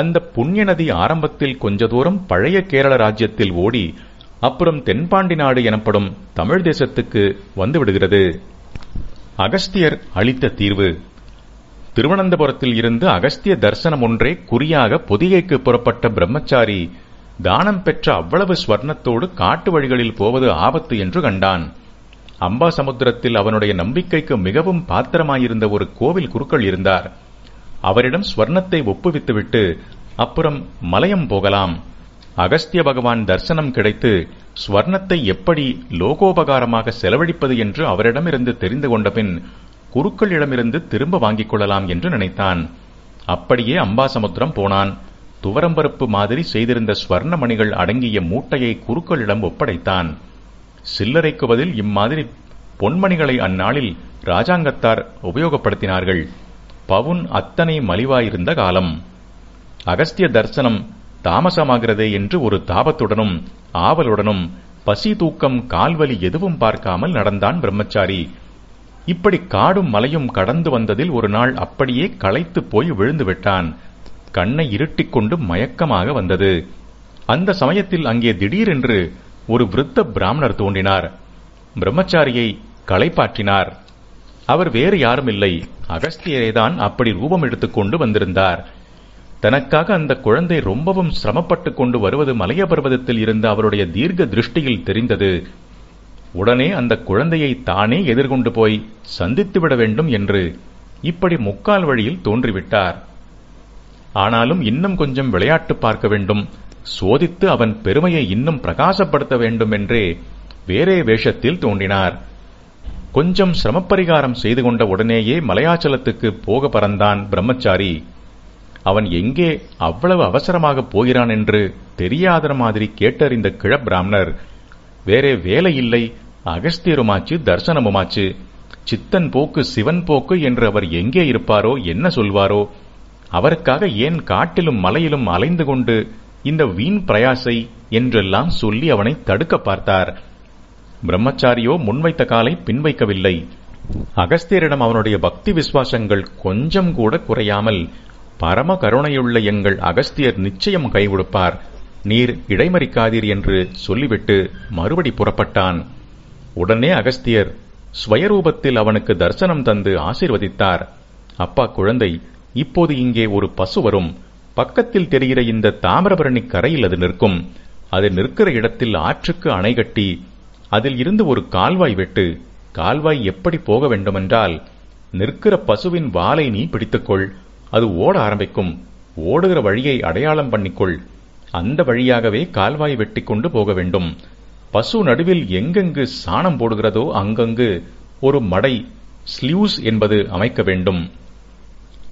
அந்த புண்ணிய நதி ஆரம்பத்தில் கொஞ்ச தூரம் பழைய கேரள ராஜ்யத்தில் ஓடி அப்புறம் தென்பாண்டி நாடு எனப்படும் தமிழ் தேசத்துக்கு வந்துவிடுகிறது அகஸ்தியர் அளித்த தீர்வு. திருவனந்தபுரத்தில் இருந்து அகஸ்திய தரிசனம் ஒன்றே குறியாக பொதிகைக்கு புறப்பட்ட பிரம்மச்சாரி தானம் பெற்ற அவ்வளவு ஸ்வர்ணத்தோடு காட்டு வழிகளில் போவது ஆபத்து என்று கண்டான். அம்பாசமுத்திரத்தில் அவனுடைய நம்பிக்கைக்கு மிகவும் பாத்திரமாயிருந்த ஒரு கோவில் குருக்கள் இருந்தார். அவரிடம் ஸ்வர்ணத்தை ஒப்புவித்துவிட்டு அப்புறம் மலையம் போகலாம். அகஸ்திய பகவான் தரிசனம் கிடைத்து ஸ்வர்ணத்தை எப்படி லோகோபகாரமாக செலவழிப்பது என்று அவரிடமிருந்து தெரிந்து கொண்டபின் குருக்களிடமிருந்து திரும்ப வாங்கிக் கொள்ளலாம் என்று நினைத்தான். அப்படியே அம்பாசமுத்திரம் போனான். துவரம்பருப்பு மாதிரி செய்திருந்த ஸ்வர்ண மணிகள் அடங்கிய மூட்டையை குருக்களிடம் ஒப்படைத்தான். சில்லறைக்கு பதில் இம்மாதிரி பொன்மணிகளை அந்நாளில் ராஜாங்கத்தார் உபயோகப்படுத்தினார்கள். பவுன் அத்தனை மலிவாயிருந்த காலம். அகஸ்திய தரிசனம் தாமசமாகிறதே என்று ஒரு தாபத்துடனும் ஆவலுடனும் பசி தூக்கம் கால்வலி எதுவும் பார்க்காமல் நடந்தான் பிரம்மச்சாரி. இப்படி காடும் மலையும் கடந்து வந்ததில் ஒரு நாள் அப்படியே களைத்து போய் விழுந்து விட்டான். கண்ணை இருட்டிக் கொண்டு மயக்கமாக வந்தது. அந்த சமயத்தில் அங்கே திடீரென்று ஒரு விருத்த பிராமணர் தோன்றினார். பிரம்மச்சாரியை களைப்பாற்றினார். அவர் வேறு யாரும் இல்லை. அகஸ்தியரேதான் அப்படி ரூபம் எடுத்துக்கொண்டு வந்திருந்தார். தனக்காக அந்த குழந்தை ரொம்பவும் சிரமப்பட்டு கொண்டு வருவது மலைய பர்வதத்தில் இருந்த அவருடைய தீர்க்க திருஷ்டியில் தெரிந்தது. உடனே அந்த குழந்தையை தானே எதிர்கொண்டு போய் சந்தித்துவிட வேண்டும் என்று இப்படி முக்கால் வழியில் தோன்றிவிட்டார். ஆனாலும் இன்னும் கொஞ்சம் விளையாட்டு பார்க்க வேண்டும். சோதித்து அவன் பெருமையை இன்னும் பிரகாசப்படுத்த வேண்டும் என்றே வேறே வேஷத்தில் தோன்றினார். கொஞ்சம் சிரமப்பரிகாரம் செய்து கொண்ட உடனேயே மலையாச்சலத்துக்கு போக பறந்தான் பிரம்மச்சாரி. அவன் எங்கே அவ்வளவு அவசரமாக போகிறான் என்று தெரியாத மாதிரி கேட்டறிந்த கிழப்பிராமணர் வேறே வேலை இல்லை அகஸ்தியருமாச்சு தர்சனமுமாச்சு. சித்தன் போக்கு சிவன் போக்கு என்று அவர் எங்கே இருப்பாரோ என்ன சொல்வாரோ அவருக்காக ஏன் காட்டிலும் மலையிலும் அலைந்து கொண்டு இந்த வீண் பிரயாசை என்றெல்லாம் சொல்லி அவனை தடுக்க பார்த்தார். பிரம்மச்சாரியோ முன்வைத்த காலை பின்வைக்கவில்லை. அகஸ்தியரிடம் அவனுடைய பக்தி விசுவாசங்கள் கொஞ்சம் கூட குறையாமல் பரம கருணையுள்ள எங்கள் அகஸ்தியர் நிச்சயம் கைவிடுப்பார் நீர் இடைமறிக்காதீர் என்று சொல்லிவிட்டு மறுபடி புறப்பட்டான். உடனே அகஸ்தியர் ஸ்வயரூபத்தில் அவனுக்கு தரிசனம் தந்து ஆசிர்வதித்தார். அப்பா குழந்தை இப்போது இங்கே ஒரு பசு வரும். பக்கத்தில் தெரிகிற இந்த தாமிரபரணி கரையில் அது நிற்கும். அது நிற்கிற இடத்தில் ஆற்றுக்கு அணை கட்டி அதில் இருந்து ஒரு கால்வாய் வெட்டு கால்வாய் எப்படி போக வேண்டுமென்றால் நிற்கிற பசுவின் வாலை நீ பிடித்துக்கொள் அது ஓட ஆரம்பிக்கும். ஓடுகிற வழியை அடையாளம் பண்ணிக்கொள். அந்த வழியாகவே கால்வாய் வெட்டி கொண்டு போக வேண்டும். பசு நடுவில் எங்கெங்கு சாணம் போடுகிறதோ அங்கங்கு ஒரு மடை ஸ்லியூஸ் என்பது அமைக்க வேண்டும்.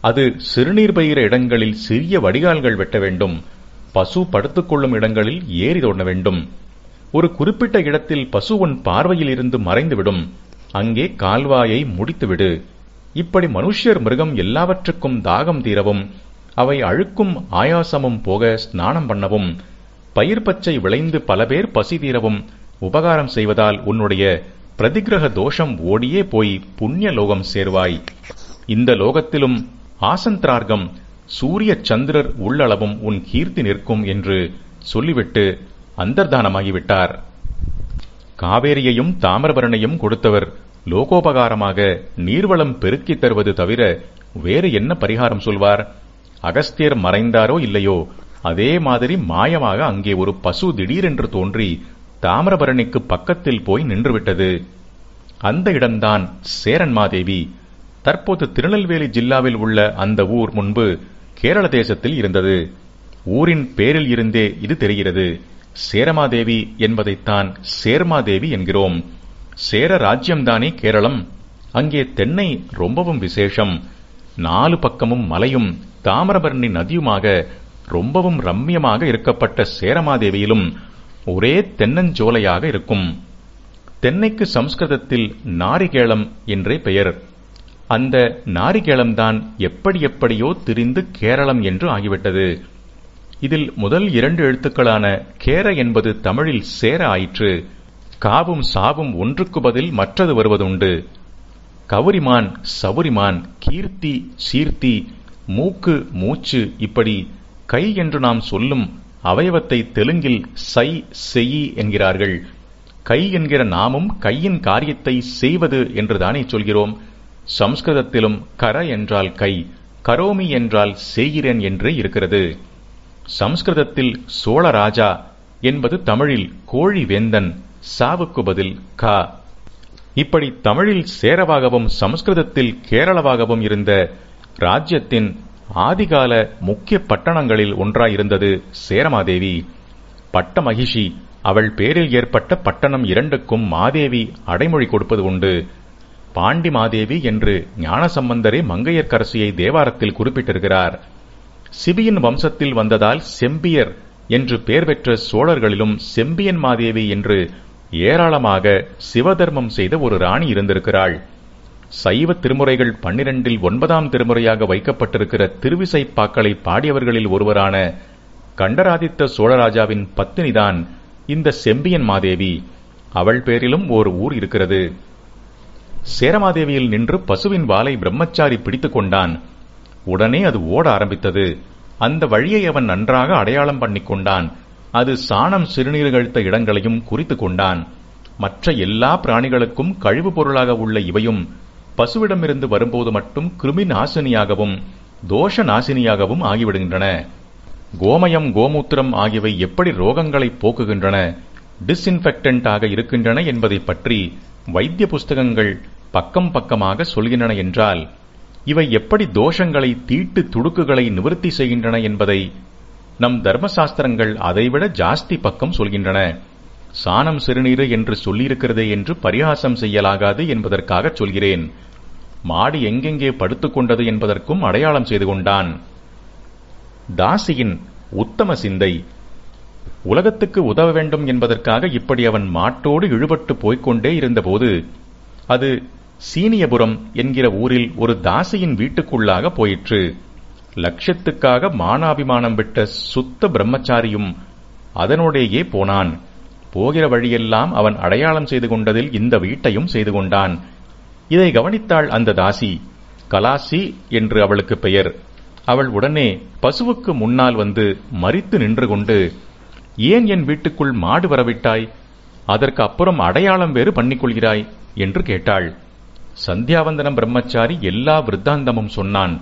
அது சிறுநீர் பயிர இடங்களில் சிறிய வடிகால்கள் வெட்ட வேண்டும். பசு படுத்துக்கொள்ளும் இடங்களில் ஏறி தோண்ட வேண்டும். ஒரு குறிப்பிட்ட இடத்தில் பசு உன் பார்வையில் இருந்து மறைந்துவிடும். அங்கே கால்வாயை முடித்துவிடு. இப்படி மனுஷ்யர் மிருகம் எல்லாவற்றுக்கும் தாகம் தீரவும் அவை அழுக்கும் ஆயாசமும் போக ஸ்நானம் பண்ணவும் பயிர் பச்சை விளைந்து பல பேர் பசி தீரவும் உபகாரம் செய்வதால் உன்னுடைய பிரதிகிரக தோஷம் ஓடியே போய் புண்ணிய லோகம் சேர்வாய். இந்த லோகத்திலும் ஆசந்திரார்க்கம் சூரிய சந்திரர் உள்ளளவும் உன் கீர்த்தி நிற்கும் என்று சொல்லிவிட்டு அந்தர்தானமாகிவிட்டார். காவேரியையும் தாமிரபரணையும் கொடுத்தவர் லோகோபகாரமாக நீர்வளம் பெருக்கித் தருவது தவிர வேறு என்ன பரிகாரம் சொல்வார்? அகஸ்தியர் மறைந்தாரோ இல்லையோ? அதே மாதிரி மாயமாக அங்கே ஒரு பசு திடீரென்று தோன்றி தாமிரபரணிக்கு பக்கத்தில் போய் நின்றுவிட்டது. அந்த இடம்தான் சேரன்மாதேவி தற்போது திருநெல்வேலி ஜில்லாவில் உள்ள அந்த ஊர் முன்பு கேரள தேசத்தில் இருந்தது. ஊரின் பேரில் இருந்தே இது தெரிகிறது. சேரமாதேவி என்பதைத்தான் சேர்மாதேவி என்கிறோம். சேர ராஜ்யம்தானே கேரளம். அங்கே தென்னை ரொம்பவும் விசேஷம். நாலு பக்கமும் மலையும் தாமிரபரணி நதியுமாக ரொம்பவும் ரம்மியமாக இருக்கப்பட்ட சேரமாதேவியிலும் ஒரே தென்னஞ்சோலையாக இருக்கும். தென்னைக்கு சம்ஸ்கிருதத்தில் நாரிகேளம் என்றே பெயர். அந்த நாரிகேளம்தான் எப்படி எப்படியோ திரிந்து கேரளம் என்று ஆகிவிட்டது. இதில் முதல் இரண்டு எழுத்துக்களான கேர என்பது தமிழில் சேர ஆயிற்று. காவும் சாவும் ஒன்றுக்கு பதில் மற்றது வருவதுண்டு. கவுரிமான் சவுரிமான் கீர்த்தி சீர்த்தி மூக்கு மூச்சு இப்படி கை என்று நாம் சொல்லும் அவயவத்தை தெலுங்கில் சை செய் என்கிறார்கள். கை என்கிற நாமும் கையின் காரியத்தை செய்வது என்றுதானே சொல்கிறோம். சம்ஸ்கிருதத்திலும் கர என்றால் கை கரோமி என்றால் செய்கிறேன் என்றே இருக்கிறது. சம்ஸ்கிருதத்தில் சோழராஜா என்பது தமிழில் கோழி வேந்தன் சாவுக்கு பதில் கா. இப்படி தமிழில் சேரவாகவும் சமஸ்கிருதத்தில் கேரளவாகவும் இருந்த ராஜ்யத்தின் ஆதிகால முக்கிய பட்டணங்களில் ஒன்றாயிருந்தது சேரமாதேவி. பட்ட மகிஷி அவள் பேரில் ஏற்பட்ட பட்டணம் இரண்டுக்கும் மாதேவி அடைமொழி கொடுப்பது உண்டு. பாண்டி மாதேவி என்று ஞானசம்பந்தரே மங்கையர்க்கரசியை தேவாரத்தில் குறிப்பிட்டிருக்கிறார். சிபியின் வம்சத்தில் வந்ததால் செம்பியர் என்று பெயர் பெற்ற சோழர்களிலும் செம்பியன் மாதேவி என்று ஏராளமாக சிவதர்மம் செய்த ஒரு ராணி இருந்திருக்கிறாள். சைவ திருமுறைகள் பன்னிரண்டில் ஒன்பதாம் திருமுறையாக வைக்கப்பட்டிருக்கிற திருவிசைப்பாக்களை பாடியவர்களில் ஒருவரான கண்டராதித்த சோழராஜாவின் பத்தினிதான் இந்த செம்பியன் மாதேவி. அவள் பேரிலும் ஓர் ஊர் இருக்கிறது. சேரமாதேவியில் நின்று பசுவின் வாலை பிரம்மச்சாரி பிடித்துக் கொண்டான். உடனே அது ஓட ஆரம்பித்தது. அந்த வழியை அவன் நன்றாக அடையாளம் பண்ணிக் கொண்டான். அது சாணம் சிறுநீர் கழித்த இடங்களையும் குறித்துக் கொண்டான். மற்ற எல்லா பிராணிகளுக்கும் கழிவு பொருளாக உள்ள இவையும் பசுவிடமிருந்து வரும்போது மட்டும் கிருமி நாசினியாகவும் தோஷ நாசினியாகவும் ஆகிவிடுகின்றன. கோமயம் கோமூத்திரம் ஆகியவை எப்படி ரோகங்களை போக்குகின்றன டிஸ்இன்ஃபெக்டன்ட் ஆக இருக்கின்றன என்பதை பற்றி வைத்திய புஸ்தகங்கள் பக்கம் பக்கமாக சொல்கின்றன என்றால் இவை எப்படி தோஷங்களை தீட்டு துடுக்குகளை நிவர்த்தி செய்கின்றன என்பதை நம் தர்மசாஸ்திரங்கள் அதைவிட ஜாஸ்தி பக்கம் சொல்கின்றன. சாணம் சிறுநீரு என்று சொல்லியிருக்கிறதே என்று பரிகாசம் செய்யலாகாது என்பதற்காக சொல்கிறேன். மாடு எங்கெங்கே படுத்துக்கொண்டது என்பதற்கும் அடையாளம் செய்து கொண்டான். தாசியின் உத்தம சிந்தை உலகத்துக்கு உதவ வேண்டும் என்பதற்காக இப்படி அவன் மாட்டோடு இழுபட்டு போய்க்கொண்டே இருந்தபோது அது சீனியபுரம் என்கிற ஊரில் ஒரு தாசியின் வீட்டுக்குள்ளாக போயிற்று. லட்சியத்துக்காக மானாபிமானம் விட்ட சுத்த பிரம்மச்சாரியும் அதனோடேயே போனான். போகிற வழியெல்லாம் அவன் அடையாளம் செய்து கொண்டதில் இந்த வீட்டையும் செய்து கொண்டான். இதை கவனித்தாள் அந்த தாசி. கலாசி என்று அவளுக்கு பெயர். அவள் உடனே பசுவுக்கு முன்னால் வந்து மறித்து நின்று கொண்டு ஏன் என் வீட்டுக்குள் மாடு வரவிட்டாய்? அதற்கு அப்புறம் அடையாளம் வேறு பண்ணிக்கொள்கிறாய்? என்று கேட்டாள். சந்தியாவந்தனம் பிரம்மச்சாரி எல்லா விருத்தாந்தமும் சொன்னான்.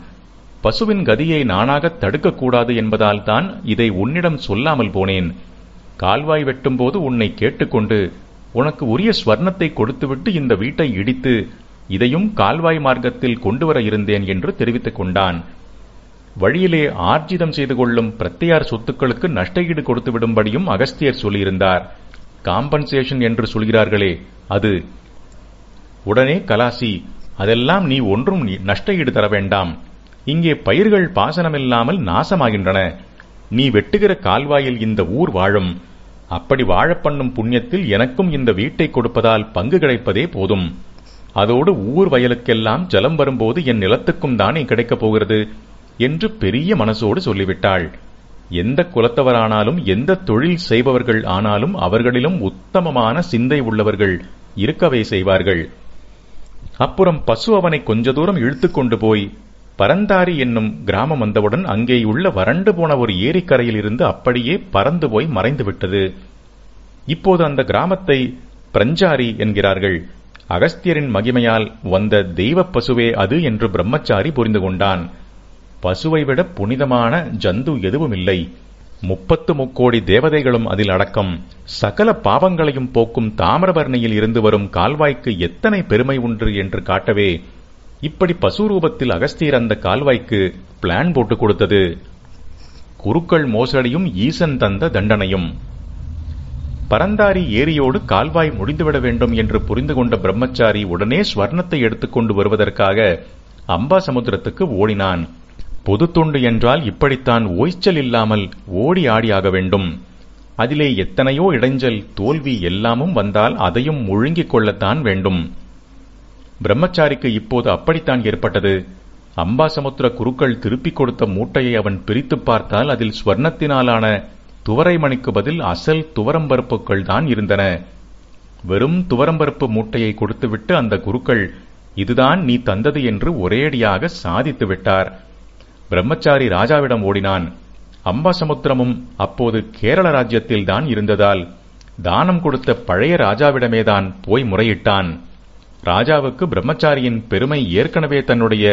பசுவின் கதியை நானாக தடுக்கக்கூடாது என்பதால் தான் இதை உன்னிடம் சொல்லாமல் போனேன். கால்வாய் வெட்டும்போது உன்னை கேட்டுக்கொண்டு உனக்கு உரிய ஸ்வர்ணத்தை கொடுத்துவிட்டு இந்த வீட்டை இடித்து இதையும் கால்வாய் மார்க்கத்தில் கொண்டு வர இருந்தேன் என்று தெரிவித்துக் கொண்டான். வழியிலே ஆர்ஜிதம் செய்து கொள்ளும் பிரத்தியார் சொத்துக்களுக்கு நஷ்டஈடு கொடுத்து விடும்படியும் அகஸ்தியர் சொல்லியிருந்தார். காம்பன்சேஷன் என்று சொல்கிறார்களே அது உடனே கலாசி அதெல்லாம் நீ ஒன்றும் நஷ்டஈடு தர வேண்டாம். இங்கே பயிர்கள் பாசனமில்லாமல் நாசமாகின்றன. நீ வெட்டுகிற கால்வாயில் இந்த ஊர் வாழும். அப்படி வாழப்பண்ணும் புண்ணியத்தில் எனக்கும் இந்த வீட்டை கொடுப்பதால் பங்கு கிடைப்பதே போதும். அதோடு ஊர் வயலுக்கெல்லாம் ஜலம் வரும்போது என் நிலத்துக்கும் தானே கிடைக்கப் போகிறது? என்று பெரிய மனசோடு சொல்லிவிட்டாள். எந்த குலத்தவரானாலும் எந்த தொழில் செய்பவர்கள் ஆனாலும் அவர்களிலும் உத்தமமான சிந்தை உள்ளவர்கள் இருக்கவே செய்வார்கள். அப்புறம் பசு அவனை கொஞ்ச தூரம் இழுத்துக்கொண்டு போய் பரந்தாரி என்னும் கிராமம் வந்தவுடன் அங்கே உள்ள வறண்டு போன ஒரு ஏரிக்கரையில் இருந்து அப்படியே பறந்து போய் மறைந்து விட்டது. இப்போது அந்த கிராமத்தை பிரஞ்சாரி என்கிறார்கள். அகஸ்தியரின் மகிமையால் வந்த தெய்வ பசுவே அது என்று பிரம்மச்சாரி புரிந்து கொண்டான். பசுவை விட புனிதமான ஜந்து எதுவும் இல்லை முப்பத்து முக்கோடி தேவதைகளும் அதில் அடக்கம். சகல பாவங்களையும் போக்கும் தாமிரபரணியில் இருந்து வரும் கால்வாய்க்கு எத்தனை பெருமை உண்டு என்று காட்டவே இப்படி பசு ரூபத்தில் அகஸ்தியர் அந்த கால்வாய்க்கு பிளான் போட்டு கொடுத்தது. குருக்கள் மோசடியும் ஈசன் தந்த தண்டனையும். பரந்தாரி ஏரியோடு கால்வாய் முடிந்துவிட வேண்டும் என்று புரிந்து கொண்ட பிரம்மச்சாரி உடனே ஸ்வர்ணத்தை எடுத்துக்கொண்டு வருவதற்காக அம்பாசமுத்திரத்துக்கு ஓடினான். பொது தொண்டு என்றால் இப்படித்தான் ஓய்ச்சல் இல்லாமல் ஓடி ஆடியாக வேண்டும். அதிலே எத்தனையோ இடைஞ்சல் தோல்வி எல்லாமும் வந்தால் அதையும் முழுங்கிக் கொள்ளத்தான் வேண்டும். பிரம்மச்சாரிக்கு இப்போது அப்படித்தான் ஏற்பட்டது. அம்பாசமுத்திர குருக்கள் திருப்பிக் கொடுத்த மூட்டையை அவன் பிரித்துப் பார்த்தால் அதில் ஸ்வர்ணத்தினாலான துவரைமணிக்கு பதில் அசல் துவரம்பருப்புகள் தான் இருந்தன. வெறும் துவரம்பருப்பு மூட்டையை கொடுத்துவிட்டு அந்த குருக்கள் இதுதான் நீ தந்தது என்று ஒரேடியாக சாதித்து விட்டார். பிரம்மச்சாரி ராஜாவிடம் ஓடினான். அம்பாசமுத்திரமும் அப்போது கேரள ராஜ்யத்தில் தான் இருந்ததால் தானம் கொடுத்த பழைய ராஜாவிடமேதான் போய் முறையிட்டான். ராஜாவுக்கு பிரம்மச்சாரியின் பெருமை ஏற்கனவே தன்னுடைய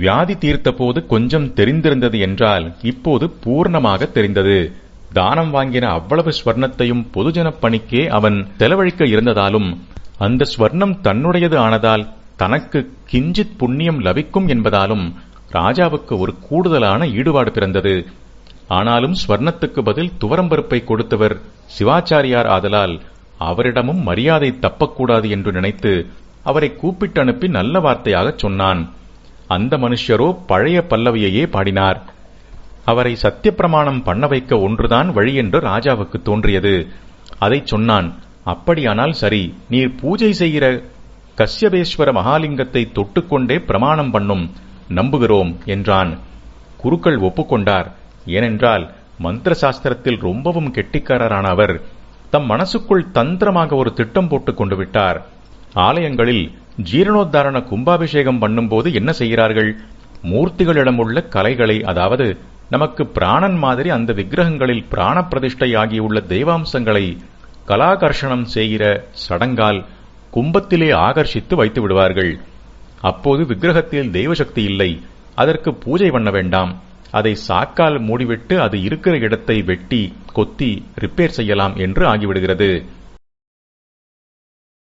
வியாதி தீர்த்தபோது கொஞ்சம் தெரிந்திருந்தது என்றால் இப்போது பூர்ணமாக தெரிந்தது. தானம் வாங்கின அவ்வளவு ஸ்வர்ணத்தையும் பொதுஜன பணிக்கே அவன் செலவழிக்க இருந்ததாலும் அந்த ஸ்வர்ணம் தன்னுடையது ஆனதால் தனக்கு கிஞ்சித் புண்ணியம் லபிக்கும் என்பதாலும் ராஜாவுக்கு ஒரு கூடுதலான ஈடுபாடு பிறந்தது. ஆனாலும் ஸ்வர்ணத்துக்கு பதில் துவரம்பருப்பை கொடுத்தவர் சிவாச்சாரியார் ஆதலால் அவரிடமும் மரியாதை தப்பக்கூடாது என்று நினைத்து அவரை கூப்பிட்டு அனுப்பி நல்ல வார்த்தையாகச் சொன்னான். அந்த மனுஷரோ பழைய பல்லவியையே பாடினார். அவரை சத்தியப்பிரமாணம் பண்ண வைக்க ஒன்றுதான் வழி என்று ராஜாவுக்கு தோன்றியது. அதைச் சொன்னான் அப்படியானால் சரி நீர் பூஜை செய்கிற கஷ்யபேஸ்வர மகாலிங்கத்தை தொட்டுக்கொண்டே பிரமாணம் பண்ணும். நம்புகிறோம் என்றான். குருக்கள் ஒப்புக்கொண்டார். ஏனென்றால் மந்திர சாஸ்திரத்தில் ரொம்பவும் கெட்டிக்காரரான அவர் தம் மனசுக்குள் தந்திரமாக ஒரு திட்டம் போட்டுக் கொண்டு விட்டார். ஆலயங்களில் ஜீரணோத்தாரண கும்பாபிஷேகம் பண்ணும்போது என்ன செய்கிறார்கள்? மூர்த்திகளிடமுள்ள கலைகளை அதாவது நமக்கு பிராணன் மாதிரி அந்த விக்கிரகங்களில் பிராண பிரதிஷ்டை ஆகியுள்ள தெய்வாம்சங்களை கலாகர்ஷணம் செய்கிற சடங்கால் கும்பத்திலே ஆகர்ஷித்து வைத்து விடுவார்கள். அப்போது விக்கிரகத்தில் தெய்வசக்தி இல்லை. அதற்கு பூஜை பண்ண வேண்டாம். அதை சாக்கால் மூடிவிட்டு அது இருக்கிற இடத்தை வெட்டி கொத்தி ரிப்பேர் செய்யலாம் என்று ஆகிவிடுகிறது.